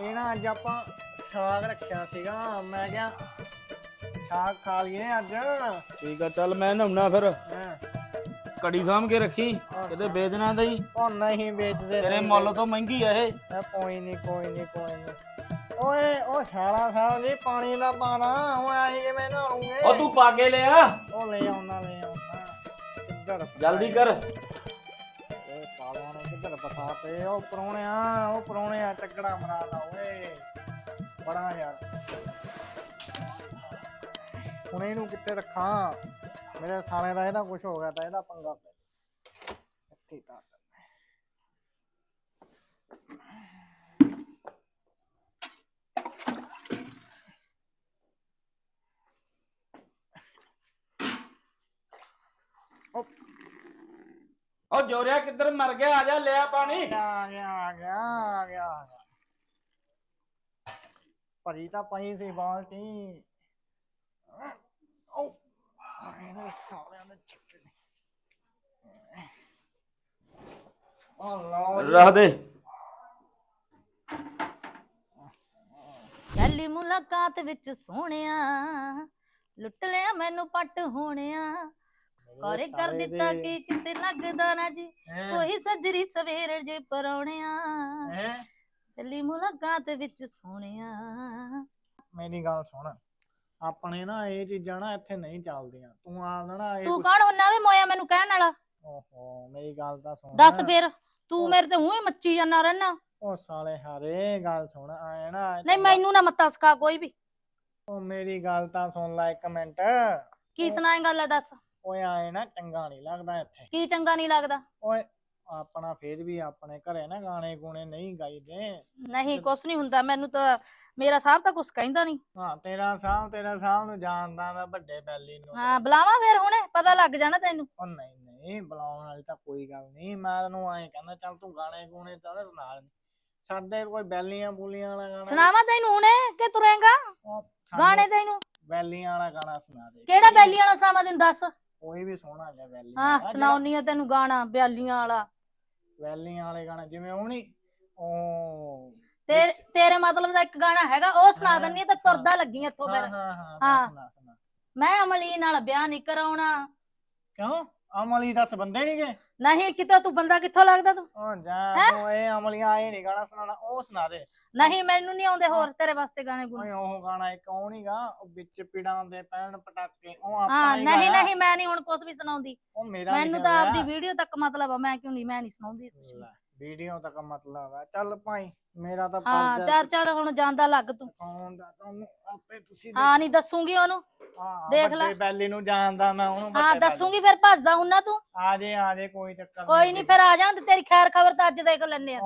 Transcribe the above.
ਇਹ ਨਾ ਅੱਜ ਆਪਾਂ ਸਾਗ ਰੱਖਿਆ ਸੀਗਾ। ਮੈਂ ਕਿਹਾ ਸਾਗ ਖਾ ਲਈਏ ਅੱਜ। ਠੀਕ ਆ ਚੱਲ ਮੈਂ ਨਹਾਉਣਾ ਫਿਰ। ਹੈਂ। ਕੜੀ ਸਾਂਭ ਕੇ ਰੱਖੀ ਕਿਤੇ ਵੇਚਣਾ ਦਈ ਉਹ ਨਹੀਂ ਵੇਚਦੇ ਤੇਰੇ ਨਹੀਂ। ਮੁੱਲ ਤੋਂ ਮਹਿੰਗੀ ਆ ਇਹ। ਵੇਚਦੇ। ਕੋਈ ਨਹੀਂ ਕੋਈ ਨਹੀਂ ਕੋਈ ਨਹੀਂ। ਓਏ ਉਹ ਸਾਲਾ ਸਾਹਿਬ ਜੀ ਪਾਣੀ ਦਾ ਪਾਣਾ। ਉਹ ਆਹੀ ਕਿਵੇਂ ਨਹਾਉਂਗੇ। ਉਹ ਤੂੰ ਪਾ ਕੇ ਲਿਆ। ਉਹ ਲੈ ਆਉਣਾ ਲੈ ਆਉਣਾ। ਜਲਦੀ ਕਰ। ਫਸਾ ਪਏ ਉਹ ਪਰੋਣਿਆ ਉਹ ਪਰੋਣਿਆ ਟੱਕੜਾ ਮਰਾਦਾ ਓਏ। ਬੜਾ ਯਾਰ। ਹੁਣ ਇਹਨੂੰ ਕਿੱਥੇ ਰੱਖਾਂ? ਮੇਰੇ ਸਾਲੇ ਦਾ ਇਹਦਾ ਕੁਝ ਹੋ ਗਿਆ ਤਾਂ ਇਹਦਾ ਪੰਗਾ ਪੈ ਇੱਥੇ ਤਾਂ ਉਹ ਜੋਰਿਆ ਕਿੱਧਰ ਮਰ ਗਿਆ? ਆ ਜਾ ਲਿਆ ਪਾਣੀ ਆ ਗਿਆ ਆ ਗਿਆ ਆ ਗਿਆ ਆ ਗਿਆ। ਭਰੀ ਤਾਂ ਪਈ ਸੀ ਬਾਲਟੀ। ਇਹਨੇ ਚੱਕੇ। ਰੱਖ ਦੇ। ਪਹਿਲੀ ਮੁਲਾਕਾਤ ਵਿੱਚ ਸੋਹਣਿਆ ਲੁੱਟ ਲਿਆ ਮੈਨੂੰ ਪੱਟ ਹੋਣਿਆ। ਕੋਰੇ ਕਰ ਦਿੱਤਾ। ਕਿ ਕਿਤੇ ਲੱਗਦਾ ਨਾ ਜੀ? ਕੋਈ ਸੱਜਰੀ ਸਵੇਰ ਜੇ ਪਰੌਣਿਆ। ਹੈਂ? ਪਹਿਲੀ ਮੁਲਾਕਾਤ ਵਿੱਚ ਸੋਹਣਿਆ। ਮੇਰੀ ਗੱਲ ਸੁਣ। ਆਪਣੇ ਨਾ ਇਹ ਚੀਜ਼ਾਂ ਨਾ ਇੱਥੇ ਨਹੀਂ ਚੱਲਦੀਆਂ। ਤੂੰ ਆਪਦਾ ਨਾ ਇਹ ਤੂੰ ਕੌਣ ਹੁੰਨਾ ਵੇ ਮੋਇਆ ਮੈਨੂੰ ਕਹਿਣ ਵਾਲਾ? ਓਹੋ ਮੇਰੀ ਗੱਲ ਤਾਂ ਸੁਣ। ਦੱਸ ਫਿਰ ਤੂੰ ਮੇਰੇ ਤੇ ਹੂੰ ਮੱਚੀ ਜਾਂਦਾ ਰਹਿਣਾ ਉਹ ਸਾਲੇ ਹਾਰੇ ਗੱਲ ਸੁਣ ਆਏ ਨਾ ਨਹੀਂ ਮੈਨੂੰ ਨਾ ਮੱਤਾ ਸਿਖਾ ਕੋਈ ਵੀ। ਉਹ ਮੇਰੀ ਗੱਲ ਤਾਂ ਸੁਣ ਲੈ ਇੱਕ ਮਿੰਟ। ਕੀ ਸੁਣਾਏਗਾ ਲੈ ਦੱਸ? ਓਏ ਆਏ ਨਾ ਚੰਗਾ ਨਹੀਂ ਲੱਗਦਾ ਇੱਥੇ। ਕੀ ਚੰਗਾ ਨਹੀਂ ਲੱਗਦਾ? ਓਏ ਆਪਣਾ ਫੇਰ ਵੀ ਆਪਣੇ ਘਰੇ ਨਾ ਗਾਣੇ ਗੂਣੇ ਨਹੀਂ ਗਾਈਦੇ। ਨਹੀਂ ਕੁਛ ਨਹੀਂ ਹੁੰਦਾ ਮੈਨੂੰ ਤਾਂ ਮੇਰਾ ਸਾਹਿਬ ਤਾਂ ਕੁਛ ਕਹਿੰਦਾ ਨਹੀਂ ਹਾਂ ਤੇਰਾ ਸਾਹ ਤੇਰਾ ਸਾਹ ਨੂੰ ਜਾਣਦਾ ਮੈਂ ਵੱਡੇ ਬੈਲੀ ਨੂੰ। ਹਾਂ ਬੁਲਾਵਾ ਫਿਰ ਹੁਣੇ ਪਤਾ ਲੱਗ ਜਾਣਾ ਤੈਨੂੰ। ਉਹ ਨਹੀਂ ਨਹੀਂ ਬੁਲਾਉਣ ਵਾਲੀ ਤਾਂ ਕੋਈ ਗੱਲ ਨਹੀਂ ਮੈਂ ਤੈਨੂੰ ਐਂ ਕਹਿੰਦਾ ਚੱਲ ਤੂੰ ਗਾਣੇ ਗੂਣੇ ਚਾਹੇ ਸੁਣਾ ਦੇ। ਸਾਡੇ ਕੋਈ ਬੈਲੀਆਂ ਬੂਲੀਆਂ ਵਾਲਾ ਗਾਣਾ ਸੁਣਾਵਾ ਤੈਨੂੰ ਹੁਣੇ ਕਿ ਤੁਰੇਗਾ? ਉਹ ਸਾਨੂੰ ਗਾਣੇ ਤੈਨੂੰ। ਬੈਲੀਆਂ ਵਾਲਾ ਗਾਣਾ ਸੁਣਾ ਦੇ। ਕਿਹੜਾ ਬੈਲੀ ਵਾਲਾ ਸੁਣਾਵਾ ਤੈਨੂੰ ਦੱਸ। ਕੋਈ ਵੀ ਸੋਹਣਾ ਜਿਹਾ ਬੈਲੀ ਹਾਂ ਵਾਲਾ, ਸੁਣਾਉਣੀ ਆ ਤੈਨੂੰ ਗਾਣਾ ਬਿਆਲੀਆਂ ਵਾਲਾ। ਬੈਲੀਆਂ ਵਾਲੇ ਗਾਣੇ ਜਿਵੇਂ ਉਹ ਨੀ ਉਹ ਤੇ ਤੇਰੇ ਮਤਲਬ ਦਾ ਇੱਕ ਗਾਣਾ ਹੈਗਾ ਉਹ ਸੁਣਾ ਦਿੰਨੀ ਆ ਤੇ ਤੁਰਦਾ ਲੱਗੀ ਇੱਥੋਂ ਹਾਂ ਫਿਰ ਹਾਂ ਹਾਂ ਹਾਂ। ਸੁਣਾ ਸੁਣਾ। ਮੈਂ ਅਮਲੀ ਨਾਲ ਵਿਆਹ ਨਹੀਂ ਕਰਾਉਣਾ। ਕਿਉਂ? ਅਮਲੀ ਦਾ ਸੰਬੰਧ ਨਹੀਂ ਗਏ ਨਹੀਂ ਕਿਤੇ ਤੂੰ ਬੰਦਾ ਕਿੱਥੋਂ ਲੱਗਦਾ ਤੂੰ? ਉਹ ਜਾ ਹੈਂ? ਤੂੰ ਇਹ ਅਮਲੀਆਂ ਆਏ ਨਹੀਂ ਗਾਣਾ ਸੁਣਾਣਾ ਉਹ ਸੁਣਾ ਦੇ। ਨਹੀਂ ਮੈਨੂੰ ਨਹੀਂ ਆਉਂਦੇ ਹੋਰ ਤੇਰੇ ਵਾਸਤੇ ਗਾਣੇ ਗੁਣੇ। ਓਏ ਉਹ ਗਾਣਾ ਇੱਕ ਉਹ ਨੀਗਾ ਉਹ ਵਿੱਚ ਪਿੜਾਂ ਦੇ ਪੈਣ ਪਟਾਕੇ ਉਹ ਹਾਂ ਆਪਾਂ ਹੀ ਨਹੀਂ ਗਾਇਆ। ਨਹੀਂ ਮੈਂ ਨਹੀਂ ਹੁਣ ਕੁਝ ਵੀ ਸੁਣਾਉਂਦੀ। ਉਹ ਮੇਰਾ ਮੈਨੂੰ ਤਾਂ ਆਪਦੀ ਵੀਡੀਓ ਤੱਕ ਮਤਲਬ ਆ ਮੈਂ ਕਿਉਂ ਨਹੀਂ ਮੈਂ ਨਹੀਂ ਸੁਣਾਉਂਦੀ ਕੁਛ ਵੀ। ਵੀਡੀਓ ਤੱਕ ਮਤਲਬ ਆ। ਚੱਲ ਭਾਈ ਮੇਰਾ ਤਾਂ ਹਾਂ ਚੱਲ ਚੱਲ ਹੁਣ ਜਾਂਦਾ ਲੱਗ ਤੂੰ। ਸਿਖਾਉਣ ਦਾ ਤੁਹਾਨੂੰ ਆਪੇ ਤੁਸੀਂ ਹਾਂ ਨਹੀਂ ਦੱਸੂਗੀ ਉਹਨੂੰ। ਹਾਂ, ਦੇਖ ਲੈ। ਬੈਲੀ ਨੂੰ ਜਾਣਦਾ ਮੈਂ ਉਹਨੂੰ ਹਾਂ। ਦੱਸੂਗੀ ਫਿਰ ਭੱਜਦਾ ਹੁੰਨਾ ਤੂੰ ਆ ਜੇ ਆ ਜੇ ਕੋਈ ਚੱਕਰ ਕੋਈ ਨਹੀਂ ਫਿਰ ਆ ਜਾਣ ਤੇ ਤੇਰੀ ਖੈਰ ਖਬਰ ਤਾਂ ਅੱਜ ਦੇਖ ਲੈਨੇ ਆ